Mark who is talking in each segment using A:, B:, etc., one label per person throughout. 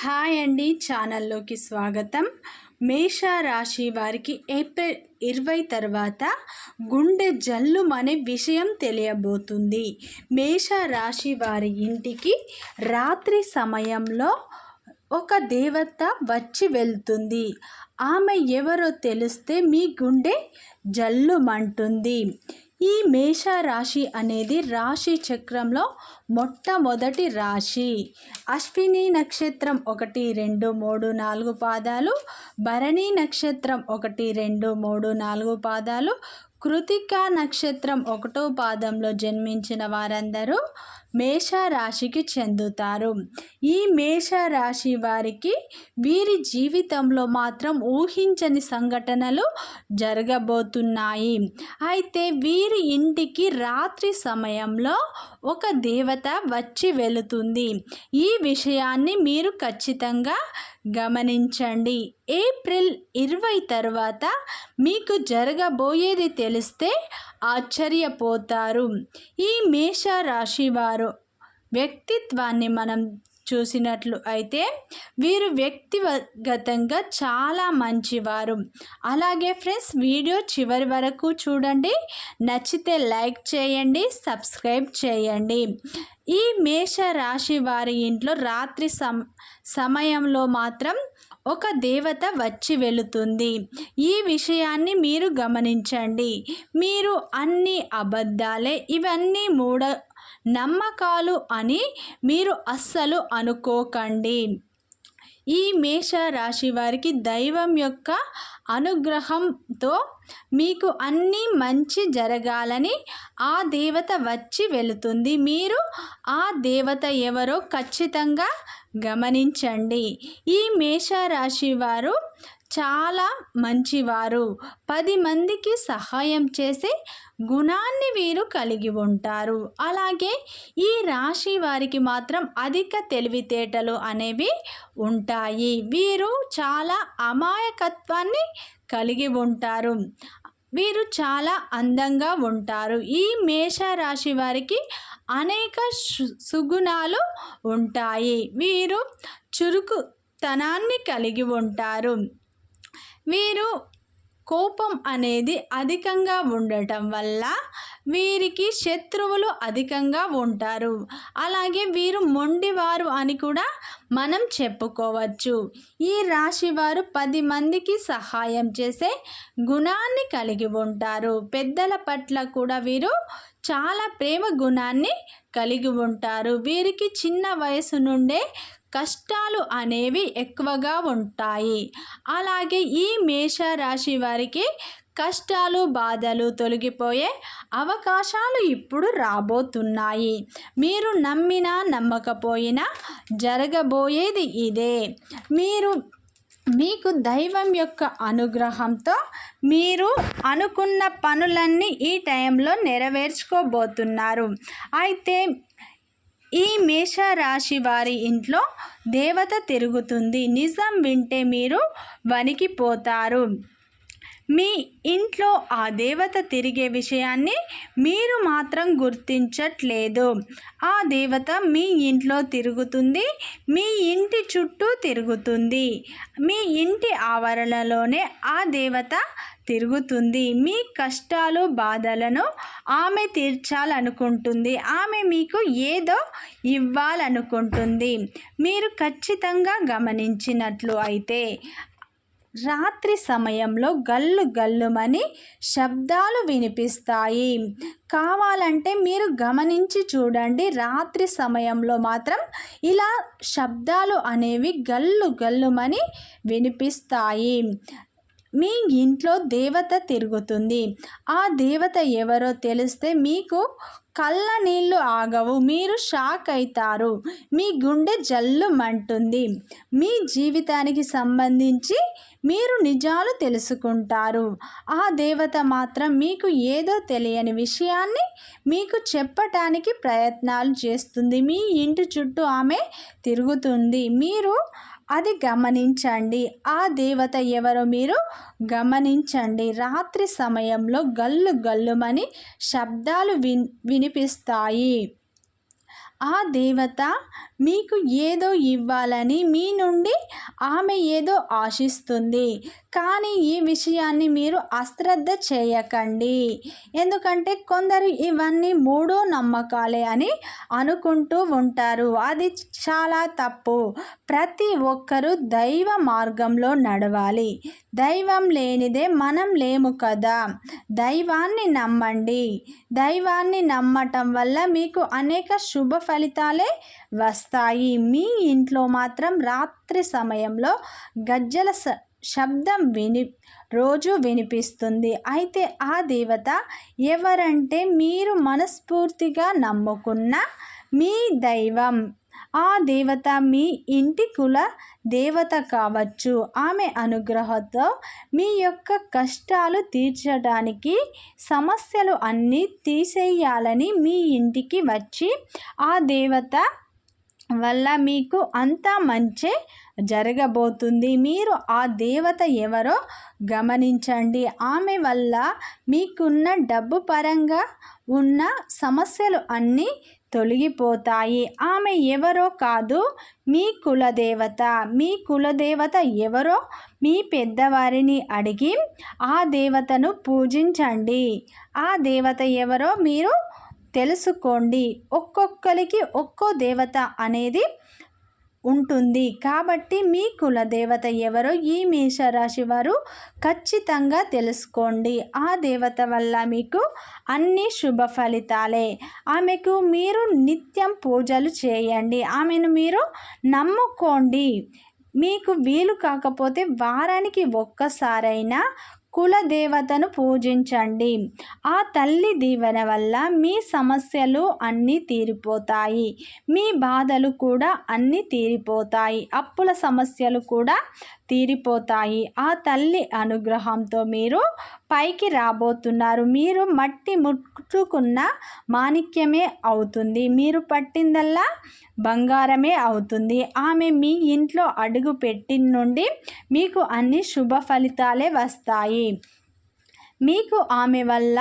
A: Hi అండి ఛానల్లోకి స్వాగతం. మేష రాశి వారికి ఏప్రిల్ ఇరవై తర్వాత గుండె జల్లు అనే విషయం తెలియబోతుంది. మేష రాశి వారి ఇంటికి రాత్రి సమయంలో ఒక దేవత వచ్చి వెళ్తుంది. ఆమె ఎవరో తెలిస్తే మీ గుండె జల్లుమంటుంది. ఈ మేష రాశి అనేది రాశి చక్రంలో మొట్టమొదటి రాశి. అశ్విని నక్షత్రం ఒకటి రెండు మూడు నాలుగు పాదాలు. భరణి నక్షత్రం ఒకటి రెండు మూడు నాలుగు పాదాలు. కృతిక నక్షత్రం ఒకటో పాదంలో జన్మించిన వారందరూ మేషరాశికి చెందుతారు. ఈ మేషరాశి వారికి వీరి జీవితంలో మాత్రం ఊహించని సంఘటనలు జరగబోతున్నాయి. అయితే వీరి ఇంటికి రాత్రి సమయంలో ఒక దేవత వచ్చి వెళుతుంది. ఈ విషయాన్ని మీరు ఖచ్చితంగా గమనించండి. ఏప్రిల్ ఇరవై తర్వాత మీకు జరగబోయేది తెలిస్తే ఆశ్చర్యపోతారు. ఈ మేష రాశి వారు వ్యక్తిత్వాన్ని మనం చూసినట్లు అయితే వీరు వ్యక్తిగతంగా చాలా మంచివారు. అలాగే ఫ్రెండ్స్ వీడియో చివరి వరకు చూడండి. నచ్చితే లైక్ చేయండి సబ్స్క్రైబ్ చేయండి. ఈ మేష రాశి వారి ఇంట్లో రాత్రి సమ సమయంలో మాత్రం ఒక దేవత వచ్చి వెళుతుంది. ఈ విషయాన్ని మీరు గమనించండి. మీరు అన్ని అబద్ధాలే ఇవన్నీ మూఢ నమ్మకాలు అని మీరు అస్సలు అనుకోకండి. ఈ మేష రాశి వారికి దైవం యొక్క అనుగ్రహంతో మీకు అన్నీ మంచి జరగాలని ఆ దేవత వచ్చి వెళుతుంది. మీరు ఆ దేవత ఎవరో ఖచ్చితంగా గమనించండి. ఈ మేషరాశి వారు చాలా మంచివారు. పది మందికి సహాయం చేసే గుణాన్ని వీరు కలిగి ఉంటారు. అలాగే ఈ రాశి వారికి మాత్రం అధిక తెలివితేటలు అనేవి ఉంటాయి. వీరు చాలా అమాయకత్వాన్ని కలిగి ఉంటారు. వీరు చాలా అందంగా ఉంటారు. ఈ మేష రాశి వారికి అనేక సుగుణాలు ఉంటాయి. వీరు చురుకుతనాన్ని కలిగి ఉంటారు. వీరు కోపం అనేది అధికంగా ఉండటం వల్ల వీరికి శత్రువులు అధికంగా ఉంటారు. అలాగే వీరు మొండివారు అని కూడా మనం చెప్పుకోవచ్చు. ఈ రాశి వారు పది మందికి సహాయం చేసే గుణాన్ని కలిగి ఉంటారు. పెద్దల పట్ల కూడా వీరు చాలా ప్రేమ గుణాన్ని కలిగి ఉంటారు. వీరికి చిన్న వయసు నుండే కష్టాలు అనేవి ఎక్కువగా ఉంటాయి. అలాగే ఈ మేష రాశి వారికి కష్టాలు బాధలు తొలగిపోయే అవకాశాలు ఇప్పుడు రాబోతున్నాయి. మీరు నమ్మినా నమ్మకపోయినా జరగబోయేది ఇదే. మీరు మీకు దైవం యొక్క అనుగ్రహంతో మీరు అనుకున్న పనులన్నీ ఈ టైంలో నెరవేర్చుకోబోతున్నారు. అయితే ఈ మేషరాశి వారి ఇంట్లో దేవత తిరుగుతుంది. నిజం వింటే మీరు వణికిపోతారు. మీ ఇంట్లో ఆ దేవత తిరిగే విషయాన్ని మీరు మాత్రం గుర్తించట్లేదు. ఆ దేవత మీ ఇంట్లో తిరుగుతుంది మీ ఇంటి చుట్టూ తిరుగుతుంది. మీ ఇంటి ఆవరణలోనే ఆ దేవత తిరుగుతుంది. మీ కష్టాలు బాధలను ఆమె తీర్చాలనుకుంటుంది. ఆమె మీకు ఏదో ఇవ్వాలనుకుంటుంది. మీరు ఖచ్చితంగా గమనించినట్లు అయితే. రాత్రి సమయంలో గల్లు గల్లుమని శబ్దాలు వినిపిస్తాయి. కావాలంటే మీరు గమనించి చూడండి. రాత్రి సమయంలో మాత్రం ఇలా శబ్దాలు అనేవి గల్లు గల్లుమని వినిపిస్తాయి. మీ ఇంట్లో దేవత తిరుగుతుంది. ఆ దేవత ఎవరో తెలిస్తే మీకు కళ్ళ నీళ్ళు ఆగవు మీరు షాక్ అవుతారు మీ గుండె జల్లు మంటుంది. మీ జీవితానికి సంబంధించి మీరు నిజాలు తెలుసుకుంటారు. ఆ దేవత మాత్రం మీకు ఏదో తెలియని విషయాన్ని మీకు చెప్పటానికి ప్రయత్నాలు చేస్తుంది. మీ ఇంటి చుట్టూ ఆమె తిరుగుతుంది. మీరు అది గమనించండి. ఆ దేవత ఎవరో మీరు గమనించండి. రాత్రి సమయంలో గల్లు గల్లుమని శబ్దాలు విన్ వినిపిస్తాయి. ఆ దేవత మీకు ఏదో ఇవ్వాలని మీ నుండి ఆమె ఏదో ఆశిస్తుంది. కానీ ఈ విషయాన్ని మీరు అశ్రద్ధ చేయకండి. ఎందుకంటే కొందరు ఇవన్నీ మూడో నమ్మకాలే అని అనుకుంటూ ఉంటారు. అది చాలా తప్పు. ప్రతి ఒక్కరూ దైవ మార్గంలో నడవాలి. దైవం లేనిదే మనం లేము కదా. దైవాన్ని నమ్మండి. దైవాన్ని నమ్మటం వల్ల మీకు అనేక శుభ ఫలితాలే వస్తాయి. మీ ఇంట్లో మాత్రం రాత్రి సమయంలో గజ్జల శబ్దం విని రోజు వినిపిస్తుంది. అయితే ఆ దేవత ఎవరంటే మీరు మనస్ఫూర్తిగా నమ్ముకున్న మీ దైవం. ఆ దేవత మీ ఇంటి కుల దేవత కావచ్చు. ఆమె అనుగ్రహంతో మీ యొక్క కష్టాలు తీర్చడానికి సమస్యలు అన్నీ తీసేయాలని మీ ఇంటికి వచ్చి ఆ దేవత వల్ల మీకు అంతా మంచే జరగబోతుంది. మీరు ఆ దేవత ఎవరో గమనించండి. ఆమె వల్ల మీకున్న డబ్బు పరంగా ఉన్న సమస్యలు అన్నీ తొలగిపోతాయి. ఆమె ఎవరో కాదు మీ కులదేవత. మీ కులదేవత ఎవరో మీ పెద్దవారిని అడిగి ఆ దేవతను పూజించండి. ఆ దేవత ఎవరో మీరు తెలుసుకోండి. ఒక్కొక్కరికి ఒక్కో దేవత అనేది ఉంటుంది. కాబట్టి మీ కుల దేవత ఎవరో ఈ మేషరాశి వారు ఖచ్చితంగా తెలుసుకోండి. ఆ దేవత వల్ల మీకు అన్ని శుభ ఫలితాలే. ఆమెకు మీరు నిత్యం పూజలు చేయండి. ఆమెను మీరు నమ్ముకోండి. మీకు వీలు కాకపోతే వారానికి ఒక్కసారైనా కులదేవతను పూజించండి. ఆ తల్లి దీవెన వల్ల మీ సమస్యలు అన్నీ తీరిపోతాయి. మీ బాధలు కూడా అన్నీ తీరిపోతాయి. అప్పుల సమస్యలు కూడా తీరిపోతాయి. ఆ తల్లి అనుగ్రహంతో మీరు పైకి రాబోతున్నారు. మీరు మట్టి ముట్టుకున్న మాణిక్యమే అవుతుంది. మీరు పట్టిందల్లా బంగారమే అవుతుంది. ఆమె మీ ఇంట్లో అడుగు పెట్టిన నుండి మీకు అన్ని శుభ ఫలితాలే వస్తాయి. మీకు ఆమె వల్ల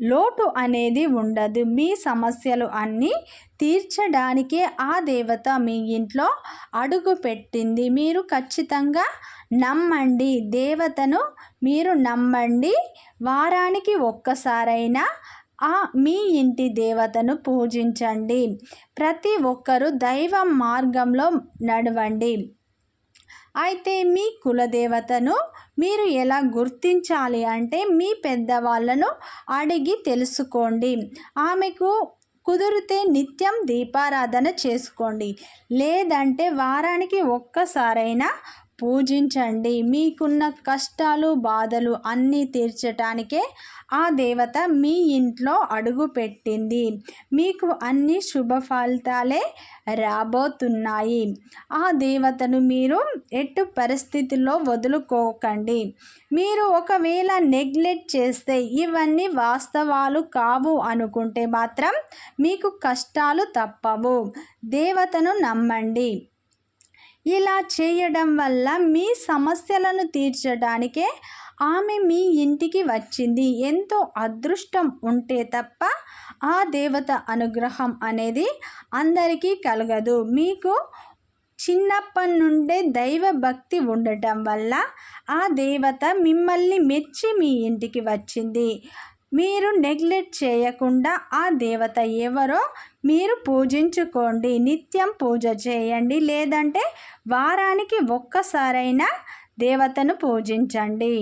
A: లోటు అనేది ఉండదు. మీ సమస్యలు అన్నీ తీర్చడానికే ఆ దేవత మీ ఇంట్లో అడుగు పెట్టింది. మీరు ఖచ్చితంగా నమ్మండి. దేవతను మీరు నమ్మండి. వారానికి ఒక్కసారైనా ఆ మీ ఇంటి దేవతను పూజించండి. ప్రతి ఒక్కరూ దైవం మార్గంలో నడవండి. అయితే మీ కులదేవతను మీరు ఎలా గుర్తించాలి అంటే మీ పెద్దవాళ్ళను అడిగి తెలుసుకోండి. ఆమెకు కుదిరితే నిత్యం దీపారాధన చేసుకోండి. లేదంటే వారానికి ఒక్కసారైనా పూజించండి. మీకున్న కష్టాలు బాధలు అన్నీ తీర్చటానికే ఆ దేవత మీ ఇంట్లో అడుగు పెట్టింది మీకు అన్ని శుభ ఫలితాలే రాబోతున్నాయి. ఆ దేవతను మీరు ఎట్టు పరిస్థితుల్లో వదులుకోకండి. మీరు ఒకవేళ నెగ్లెక్ట్ చేస్తే ఇవన్నీ వాస్తవాలు కావు అనుకుంటే మాత్రం మీకు కష్టాలు తప్పవు. దేవతను నమ్మండి. ఇలా చేయడం వల్ల మీ సమస్యలను తీర్చడానికే ఆమె మీ ఇంటికి వచ్చింది. ఎంతో అదృష్టం ఉంటే తప్ప ఆ దేవత అనుగ్రహం అనేది అందరికీ కలగదు. మీకు చిన్నప్పటి నుండే దైవ భక్తి ఉండటం వల్ల ఆ దేవత మిమ్మల్ని మెచ్చి మీ ఇంటికి వచ్చింది. మీరు నెగ్లెక్ట్ చేయకుండా ఆ దేవత ఎవరో మీరు పూజించుకోండి. నిత్యం పూజ చేయండి. లేదంటే వారానికి ఒక్కసారైనా దేవతను పూజించండి.